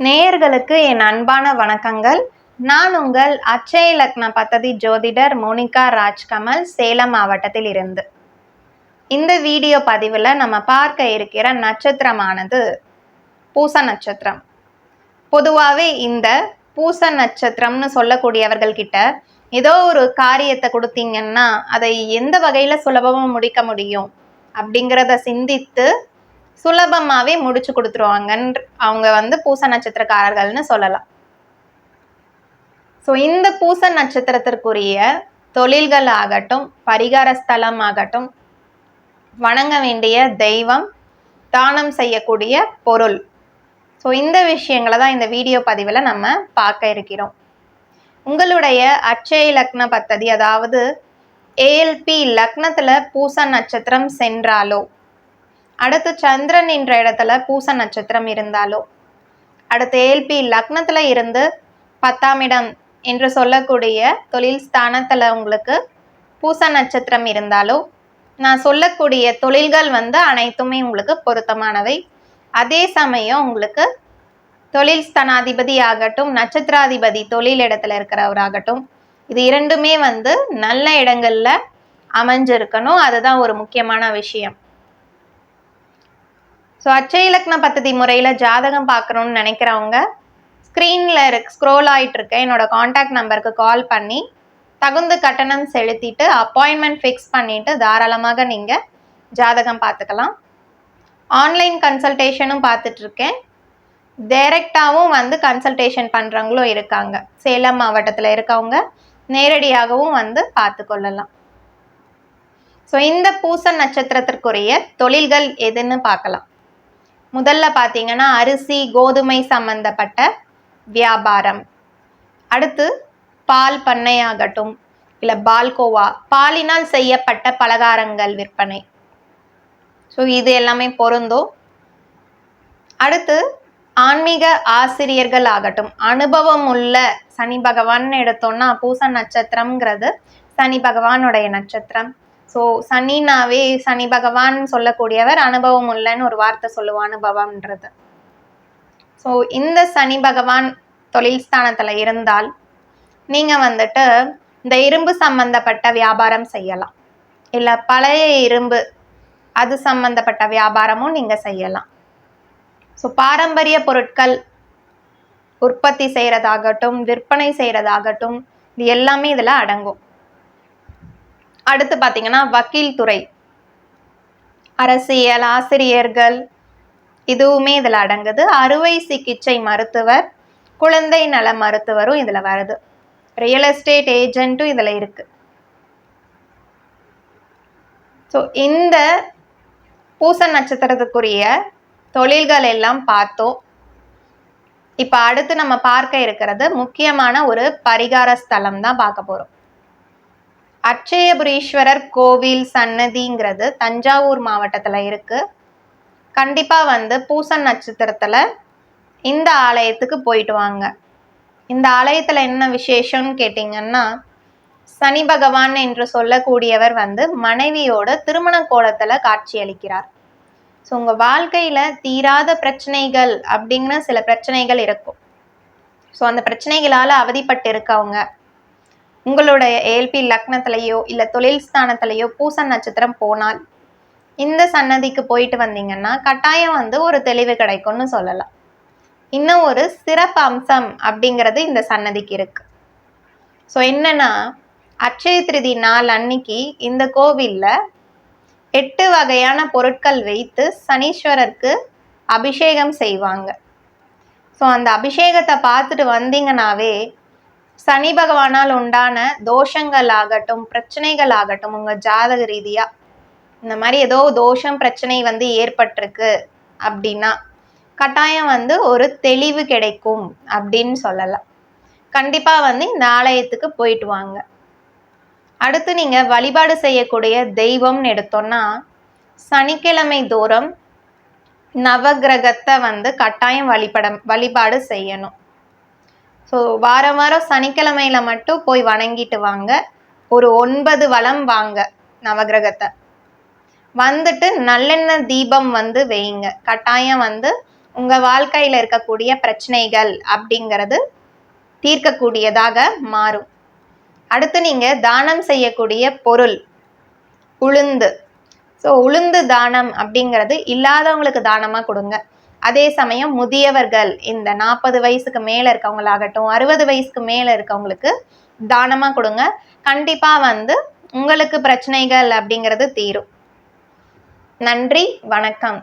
நேயர்களுக்கு என் அன்பான வணக்கங்கள். நான் உங்கள் அச்சய லக்ன பத்ததி ஜோதிடர் மோனிகா ராஜ்கமல் சேலம் மாவட்டத்தில் இருந்து. இந்த வீடியோ பதிவில் நம்ம பார்க்க இருக்கிற நட்சத்திரமானது பூச நட்சத்திரம். பொதுவாகவே இந்த பூச நட்சத்திரம்னு சொல்லக்கூடியவர்கள் கிட்ட ஏதோ ஒரு காரியத்தை கொடுத்தீங்கன்னா அதை எந்த வகையில் சுலபமாக முடிக்க முடியும் அப்படிங்கிறத சிந்தித்து சுலபமாகவே முடிச்சு கொடுத்துருவாங்கன்ற அவங்க வந்து பூச நட்சத்திரக்காரர்கள்னு சொல்லலாம். ஸோ இந்த பூச நட்சத்திரத்திற்குரிய தொழில்கள் ஆகட்டும் பரிகார ஸ்தலம் ஆகட்டும் வணங்க வேண்டிய தெய்வம் தானம் செய்யக்கூடிய பொருள். ஸோ இந்த விஷயங்களை தான் இந்த வீடியோ பதிவில் நம்ம பார்க்க இருக்கிறோம். உங்களுடைய அச்சய லக்ன பத்ததி அதாவது ஏஎல்பி லக்னத்தில் பூச நட்சத்திரம் சென்றாலோ அடுத்து சந்திரன் என்ற இடத்துல பூச நட்சத்திரம் இருந்தாலோ அடுத்து ஏல்பி லக்னத்துல இருந்து பத்தாம் இடம் என்று சொல்லக்கூடிய தொழில் ஸ்தானத்துல உங்களுக்கு பூச நட்சத்திரம் இருந்தாலோ நான் சொல்லக்கூடிய தொழில்கள் வந்து அனைத்துமே உங்களுக்கு பொருத்தமானவை. அதே சமயம் உங்களுக்கு தொழில் ஸ்தானாதிபதி ஆகட்டும் நட்சத்திராதிபதி தொழில் இடத்துல இருக்கிறவராகட்டும் இது இரண்டுமே வந்து நல்ல இடங்கள்ல அமைஞ்சிருக்கணும். அதுதான் ஒரு முக்கியமான விஷயம். ஸோ அச்சய இலக்கண முறையில் ஜாதகம் பார்க்கணுன்னு நினைக்கிறவங்க ஸ்க்ரீனில் இருக்கு ஸ்க்ரோல் ஆகிட்டு இருக்க என்னோட காண்டாக்ட் நம்பருக்கு கால் பண்ணி தகுந்த கட்டணம் செலுத்திட்டு அப்பாயின்மெண்ட் ஃபிக்ஸ் பண்ணிவிட்டு தாராளமாக நீங்கள் ஜாதகம் பார்த்துக்கலாம். ஆன்லைன் கன்சல்டேஷனும் பார்த்துட்ருக்கேன் டைரெக்டாகவும் வந்து கன்சல்டேஷன் பண்ணுறவங்களும் இருக்காங்க. சேலம் மாவட்டத்தில் இருக்கவங்க நேரடியாகவும் வந்து பார்த்து கொள்ளலாம். ஸோ இந்த பூச நட்சத்திரத்திற்குரிய தொழில்கள் எதுன்னு பார்க்கலாம். முதல்ல பார்த்தீங்கன்னா அரிசி கோதுமை சம்பந்தப்பட்ட வியாபாரம். அடுத்து பால் பண்ணையாகட்டும் இல்லை பால்கோவா பாலினால் செய்யப்பட்ட பலகாரங்கள் விற்பனை. ஸோ இது எல்லாமே பொருந்தும் அடுத்து ஆன்மீக ஆசிரியர்கள் ஆகட்டும் அனுபவம் உள்ள சனி பகவான் எடுத்தோம்னா பூச நட்சத்திரம்ங்கிறது சனி பகவானுடைய நட்சத்திரம். ஸோ சனினாவே சனி பகவான் சொல்லக்கூடியவர் அனுபவம் உள்ளன்னு ஒரு வார்த்தை சொல்லுவோம் அனுபவம்ன்றது. ஸோ இந்த சனி பகவான் தொழில் ஸ்தானத்தில் இருந்தால் நீங்கள் வந்துட்டு இந்த இரும்பு சம்பந்தப்பட்ட வியாபாரம் செய்யலாம். இல்லை பழைய இரும்பு அது சம்பந்தப்பட்ட வியாபாரமும் நீங்கள் செய்யலாம். ஸோ பாரம்பரிய பொருட்கள் உற்பத்தி செய்கிறதாகட்டும் விற்பனை செய்கிறதாகட்டும் இது எல்லாமே இதில் அடங்கும். அடுத்து பார்த்தீங்கன்னா வக்கீல் துறை. அரசியல் ஆசிரியர்கள் இதுவுமே இதில் அடங்குது. அறுவை சிகிச்சை மருத்துவர் குழந்தை நல மருத்துவரும் இதில் வருது. ரியல் எஸ்டேட் ஏஜென்ட்டும் இதில் இருக்கு. ஸோ இந்த பூச நட்சத்திரத்துக்குரிய தொழில்கள் எல்லாம் பார்த்தோம். இப்போ அடுத்து நம்ம பார்க்க இருக்கிறது முக்கியமான ஒரு பரிகார ஸ்தலம் தான் பார்க்க போகிறோம் அட்சயபுரீஸ்வரர் கோவில் சன்னதிங்கிறது தஞ்சாவூர் மாவட்டத்தில் இருக்குது கண்டிப்பாக வந்து பூச நட்சத்திரத்தில் இந்த ஆலயத்துக்கு போயிட்டு வாங்க. இந்த ஆலயத்தில் என்ன விசேஷம்னு கேட்டிங்கன்னா சனி பகவான் என்று சொல்லக்கூடியவர் வந்து மனைவியோட திருமண கோலத்தில் காட்சி அளிக்கிறார். ஸோ உங்கள் வாழ்க்கையில் தீராத பிரச்சனைகள் அப்படிங்கிற சில பிரச்சனைகள் இருக்கும். ஸோ அந்த பிரச்சனைகளால் அவதிப்பட்டு இருக்கவங்க உங்களுடைய ஏல்பி லக்னத்திலையோ இல்லை தொழில் ஸ்தானத்திலையோ பூச நட்சத்திரம் போனால் இந்த சன்னதிக்கு போயிட்டு வந்தீங்கன்னா கட்டாயம் வந்து ஒரு தெளிவு கிடைக்கும்னு சொல்லலாம். இன்னும் ஒரு சிறப்பு அம்சம் அப்படிங்கிறது இந்த சன்னதிக்கு இருக்கு. ஸோ என்னன்னா அட்சய திருதி நாள் அன்னைக்கு இந்த கோவிலில் எட்டு வகையான பொருட்கள் வைத்து சனீஸ்வரருக்கு அபிஷேகம் செய்வாங்க. ஸோ அந்த அபிஷேகத்தை பார்த்துட்டு வந்தீங்கன்னாவே சனி பகவானால் உண்டான தோஷங்கள் ஆகட்டும் பிரச்சனைகள் ஆகட்டும் உங்கள் ஜாதக ரீதியாக இந்த மாதிரி ஏதோ தோஷம் பிரச்சனை வந்து ஏற்பட்டிருக்கு அப்படின்னா கட்டாயம் வந்து ஒரு தெளிவு கிடைக்கும் அப்படின்னு சொல்லலாம். கண்டிப்பாக வந்து இந்த ஆலயத்துக்கு போயிட்டு வாங்க. அடுத்து நீங்கள் வழிபாடு செய்யக்கூடிய தெய்வம்னு எடுத்தோன்னா சனிக்கிழமை தோறும் நவகிரகத்தை வந்து கட்டாயம் வழிபட வழிபாடு செய்யணும். ஸோ வாரம் வாரம் சனிக்கிழமையில மட்டும் போய் வணங்கிட்டு வாங்க. ஒரு ஒன்பது வளம் வாங்க நவகிரகத்தை. வந்துட்டு நல்லெண்ணெய் தீபம் வந்து வைங்க கட்டாயம் வந்து உங்கள் வாழ்க்கையில் இருக்கக்கூடிய பிரச்சனைகள் அப்படிங்கிறது தீர்க்கக்கூடியதாக மாறும். அடுத்து நீங்கள் தானம் செய்யக்கூடிய பொருள் உளுந்து. ஸோ உளுந்து தானம் அப்படிங்கிறது இல்லாதவங்களுக்கு தானமாக கொடுங்க. அதே சமயம் முதியவர்கள் இந்த நாற்பது வயசுக்கு மேலே இருக்கவங்களாகட்டும் அறுபது வயசுக்கு மேலே இருக்கவங்களுக்கு தானமாக கொடுங்க. கண்டிப்பாக வந்து உங்களுக்கு பிரச்சனைகள் அப்படிங்கிறது தீரும். நன்றி வணக்கம்.